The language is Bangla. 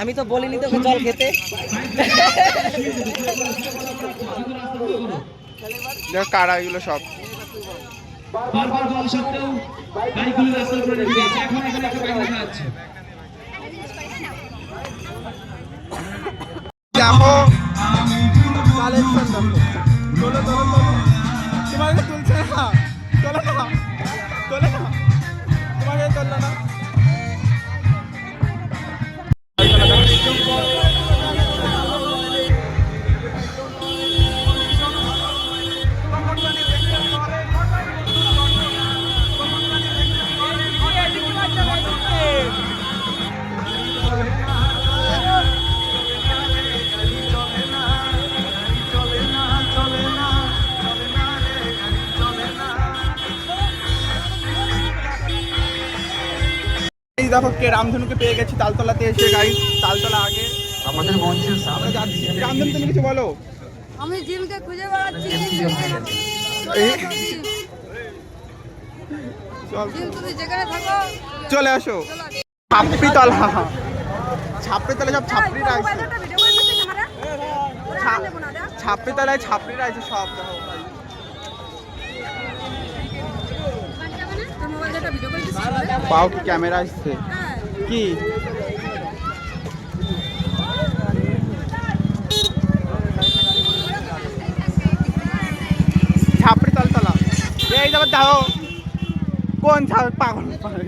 আমি তো বলিনি তোকে জল খেতে। দেখ কারা এগুলো সব। বারবার সত্ত্বেও গাড়িগুলো রাস্তার উপরে রেখে দিয়েছে। এখন এখানে একটা বাইক দেখা যাচ্ছে দেখো কালেকশন দেখো তোলো তোলো তোলো তোমাকে তুলছে না তোলো না দেখো কে রামধনুকে পেয়ে গেছি তালতলাতে এসে গাড়ি তালতলা আগে আমাদের মঞ্চের আমরা যাচ্ছি রামধনু তুমি কিছু বলো আমি জিমকে খুঁজে বেড়াচ্ছি জিম তুমি যেখানে থাকো চলে আসো ছাপড়ি তলা ছাপড়ি তলা সব ছাপড়ি রাখছে মোবাইলটা ভিডিও করে দিচ্ছি ক্যামেরা ওরা ছা- নেব না দেখ ছাপড়ি তলায় ছাপড়ি রাখছে সব দেখো পাও কি ক্যামেরা আসছে? কি? ছাপড়ি তলতলা। এই যাবার দাও কোন ছাপ পাগল পাগল